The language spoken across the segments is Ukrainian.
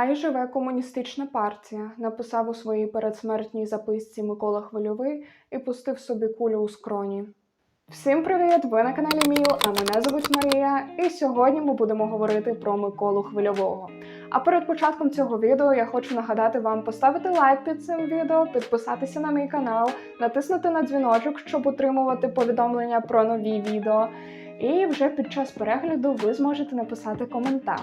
Хай живе комуністична партія, написав у своїй передсмертній записці Микола Хвильовий і пустив собі кулю у скроні. Всім привіт! Ви на каналі Міл, а мене звуть Марія, і сьогодні ми будемо говорити про Миколу Хвильового. А перед початком цього відео я хочу нагадати вам поставити лайк під цим відео, підписатися на мій канал, натиснути на дзвіночок, щоб отримувати повідомлення про нові відео. І вже під час перегляду ви зможете написати коментар.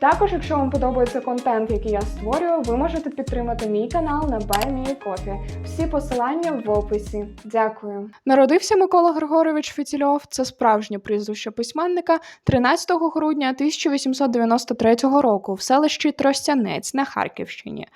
Також, якщо вам подобається контент, який я створюю, ви можете підтримати мій канал на BuyMeCoffee. Всі посилання в описі. Дякую. Народився Микола Григорович Фітільов, це справжнє прізвище письменника 13 грудня 1893 року в селищі Тростянець на Харківщині.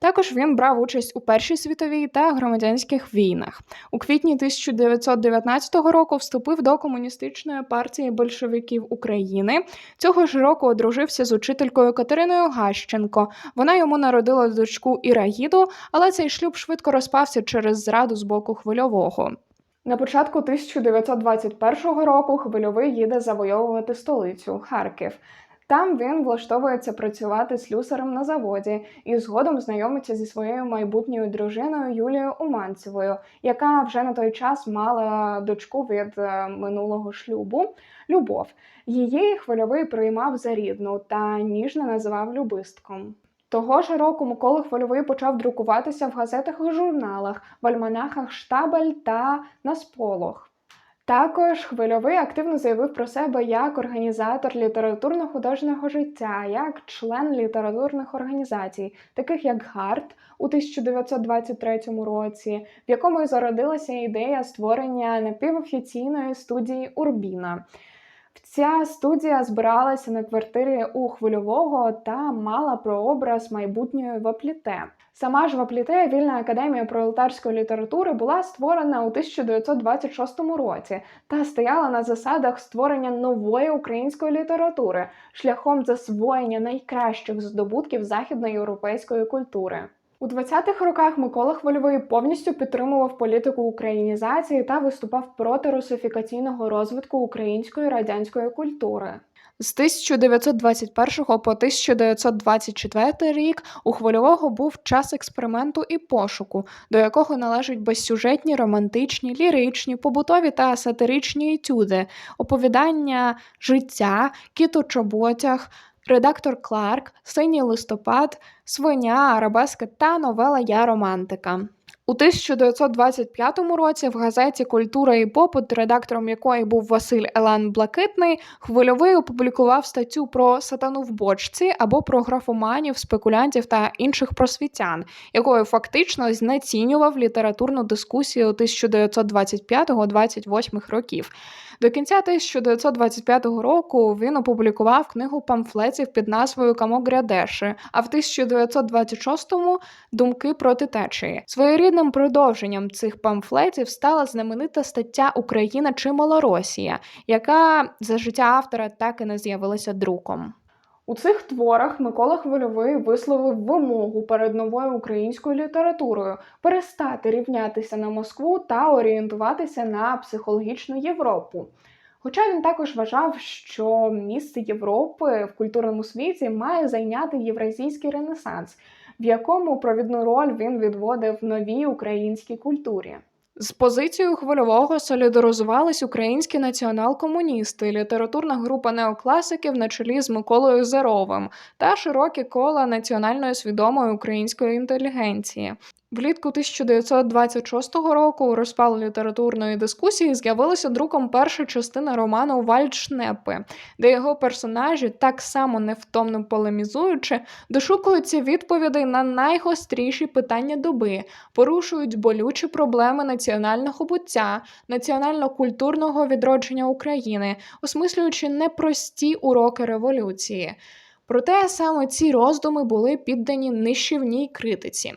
Також він брав участь у Першій світовій та громадянських війнах. У квітні 1919 року вступив до комуністичної партії большевиків України. Цього ж року одружився з учителькою Катериною Гащенко. Вона йому народила дочку Іраїду, але цей шлюб швидко розпався через зраду з боку хвильового. На початку 1921 року хвильовий їде завойовувати столицю Харків. Там він влаштовується працювати слюсарем на заводі і згодом знайомиться зі своєю майбутньою дружиною Юлією Уманцевою, яка вже на той час мала дочку від е, минулого шлюбу Любов. Її хвильовий приймав за рідну та ніжно називав любистком. Того ж року Микола Хвильовий почав друкуватися в газетах і журналах, в альманахах Штабель та на сполох. Також хвильовий активно заявив про себе як організатор літературно-художнього життя, як член літературних організацій, таких як ГАРТ у 1923 році, в якому і зародилася ідея створення напівофіційної студії Урбіна. Ця студія збиралася на квартирі у хвильового та мала прообраз майбутньої вапліте. Сама ж вапліте, вільна академія пролетарської літератури, була створена у 1926 році та стояла на засадах створення нової української літератури шляхом засвоєння найкращих здобутків західноєвропейської культури. У 20-х роках Микола Хвильовий повністю підтримував політику українізації та виступав проти русифікаційного розвитку української радянської культури. З 1921 по 1924 рік у Хвильового був час експерименту і пошуку, до якого належать безсюжетні, романтичні, ліричні, побутові та сатиричні етюди, оповідання життя, кіт у чоботях, редактор Кларк, Синій листопад, Свиня, Арабеска та новела Я романтика. У 1925 році в газеті Культура і попит, редактором якої був Василь Елан Блакитний, хвильовий опублікував статтю про сатану в бочці або про графоманів, спекулянтів та інших просвітян, якою фактично знецінював літературну дискусію 1925-28 років. До кінця 1925 року він опублікував книгу памфлетів під назвою Камогрядеши, а в 1926-му Думки проти течії. Своєрідним продовженням цих памфлетів стала знаменита стаття Україна чи Малоросія, яка за життя автора так і не з'явилася друком. У цих творах Микола Хвильовий висловив вимогу перед новою українською літературою перестати рівнятися на Москву та орієнтуватися на психологічну Європу. Хоча він також вважав, що місце Європи в культурному світі має зайняти євразійський ренесанс, в якому провідну роль він відводив новій українській культурі. З позицією хвильового солідаризувались українські націонал-комуністи, літературна група неокласиків на чолі з Миколою Зеровим та широкі кола національної свідомої української інтелігенції. Влітку 1926 року у розпал літературної дискусії з'явилася друком перша частина роману Вальдшнепи, де його персонажі, так само невтомно полемізуючи, дошукуються відповідей на найгостріші питання доби, порушують болючі проблеми національного буття, національно-культурного відродження України, осмислюючи непрості уроки революції. Проте саме ці роздуми були піддані нищівній критиці.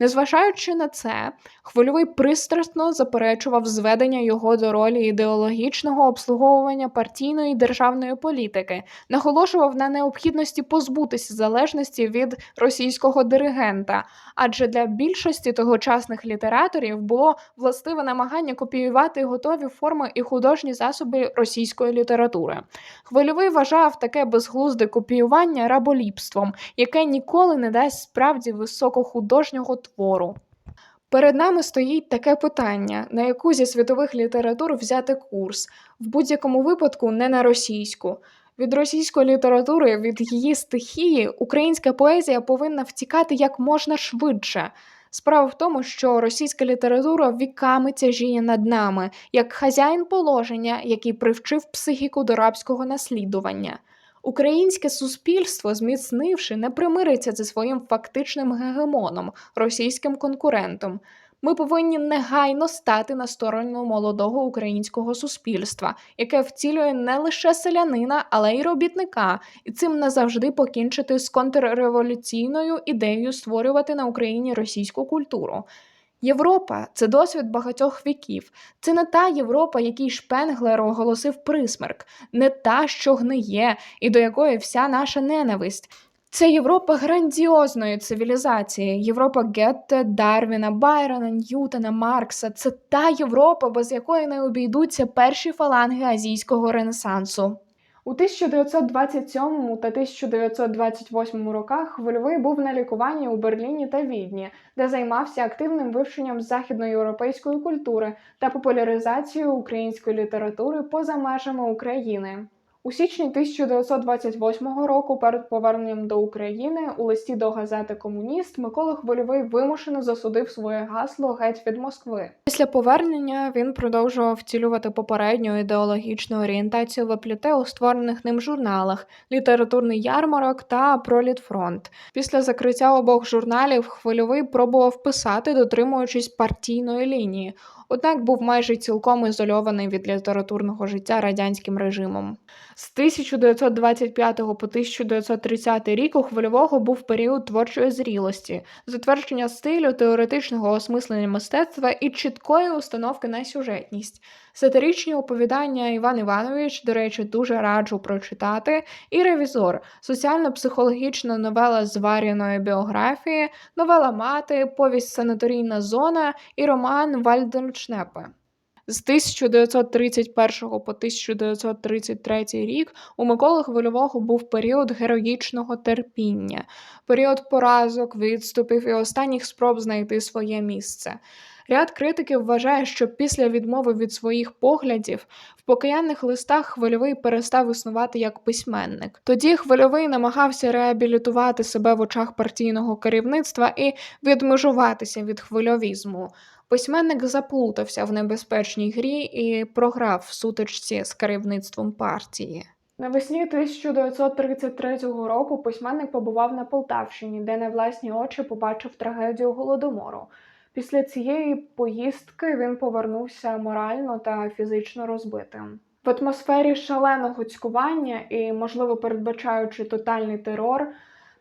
Незважаючи на це, хвильовий пристрасно заперечував зведення його до ролі ідеологічного обслуговування партійної державної політики, наголошував на необхідності позбутися залежності від російського диригента, адже для більшості тогочасних літераторів було властиве намагання копіювати готові форми і художні засоби російської літератури. Хвильовий вважав таке безглузде копіювання раболіпством, яке ніколи не дасть справді високохудожнього твору. Перед нами стоїть таке питання, на яку зі світових літератур взяти курс, в будь-якому випадку не на російську. Від російської літератури, від її стихії, українська поезія повинна втікати як можна швидше. Справа в тому, що російська література віками тяжіє над нами, як хазяїн положення, який привчив психіку до рабського наслідування. Українське суспільство, зміцнивши, не примириться зі своїм фактичним гегемоном, російським конкурентом. Ми повинні негайно стати на сторону молодого українського суспільства, яке втілює не лише селянина, але й робітника, і цим назавжди покінчити з контрреволюційною ідеєю створювати на Україні російську культуру. Європа це досвід багатьох віків. Це не та Європа, якій Шпенглер оголосив присмерк, не та, що гниє, і до якої вся наша ненависть. Це Європа грандіозної цивілізації, Європа Гетте, Дарвіна, Байрона, Ньютона, Маркса. Це та Європа, без якої не обійдуться перші фаланги азійського ренесансу. У 1927 та 1928 роках Хвильовий був на лікуванні у Берліні та Відні, де займався активним вивченням західноєвропейської культури та популяризацією української літератури поза межами України. У січні 1928 року, перед поверненням до України, у листі до газети Комуніст Микола Хвильовий вимушено засудив своє гасло геть від Москви. Після повернення він продовжував втілювати попередню ідеологічну орієнтацію випліте у створених ним журналах, літературний ярмарок та Пролітфронт. Після закриття обох журналів Хвильовий пробував писати, дотримуючись партійної лінії. Однак був майже цілком ізольований від літературного життя радянським режимом. З 1925 по 1930 рік у хвильового був період творчої зрілості, затвердження стилю, теоретичного осмислення мистецтва і чіткої установки на сюжетність. Сатиричні оповідання Іван Іванович, до речі, дуже раджу прочитати, і ревізор, соціально-психологічна новела зваряної біографії, новела мати, повість Санаторійна зона і роман Вальденшнепе. З 1931 по 1933 рік у Миколи Хвильового був період героїчного терпіння, період поразок, відступів і останніх спроб знайти своє місце. Ряд критиків вважає, що після відмови від своїх поглядів в покаянних листах хвильовий перестав існувати як письменник. Тоді хвильовий намагався реабілітувати себе в очах партійного керівництва і відмежуватися від хвильовізму. Письменник заплутався в небезпечній грі і програв в сутичці з керівництвом партії. Навесні 1933 року письменник побував на Полтавщині, де на власні очі побачив трагедію голодомору. Після цієї поїздки він повернувся морально та фізично розбитим. В атмосфері шаленого цькування і, можливо, передбачаючи тотальний терор,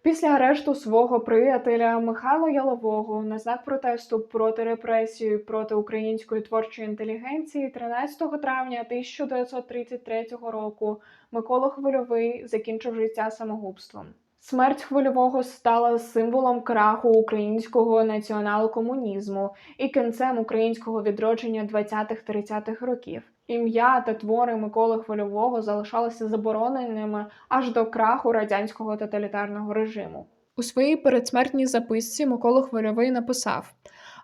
після арешту свого приятеля Михайла Ялового на знак протесту проти репресії проти української творчої інтелігенції 13 травня 1933 року Микола Хвильовий закінчив життя самогубством. Смерть хвильового стала символом краху українського націонал-комунізму і кінцем українського відродження 20-30-х років. Ім'я та твори Миколи Хвильового залишалися забороненими аж до краху радянського тоталітарного режиму. У своїй передсмертній записці Микола Хвильовий написав: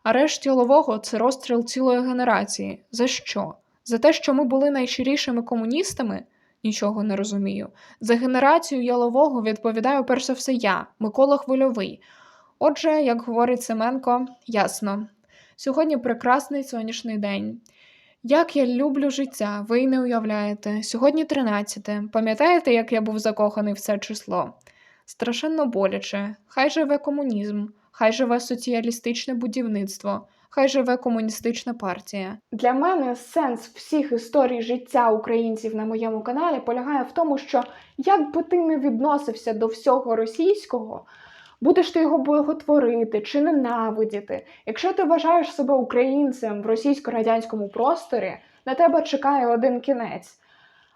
Арешт Ялового це розстріл цілої генерації. За що? За те, що ми були найщирішими комуністами? Нічого не розумію. За генерацію ялового відповідаю перш за все я, Микола Хвильовий. Отже, як говорить Семенко, ясно. Сьогодні прекрасний сонячний день. Як я люблю життя, ви й не уявляєте. Сьогодні 13. Пам'ятаєте, як я був закоханий в це число? Страшенно боляче. Хай живе комунізм, хай живе соціалістичне будівництво. Хай живе комуністична партія. Для мене сенс всіх історій життя українців на моєму каналі полягає в тому, що як би ти не відносився до всього російського, Будеш ти його боготворити чи ненавидіти. Якщо ти вважаєш себе українцем в російсько-радянському просторі, на тебе чекає один кінець.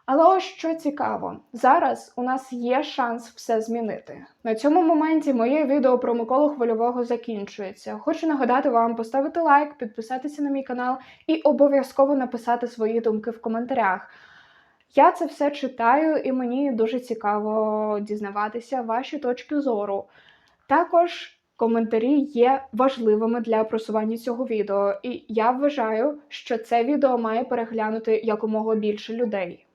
Але ось що цікаво, зараз у нас є шанс все змінити. На цьому моменті моє відео про Миколу Хвильового закінчується. Хочу нагадати вам поставити лайк, підписатися на мій канал і обов'язково написати свої думки в коментарях. Я це все читаю, і мені дуже цікаво дізнаватися ваші точки зору. Також коментарі є важливими для просування цього відео, і я вважаю, що це відео має переглянути якомога більше людей.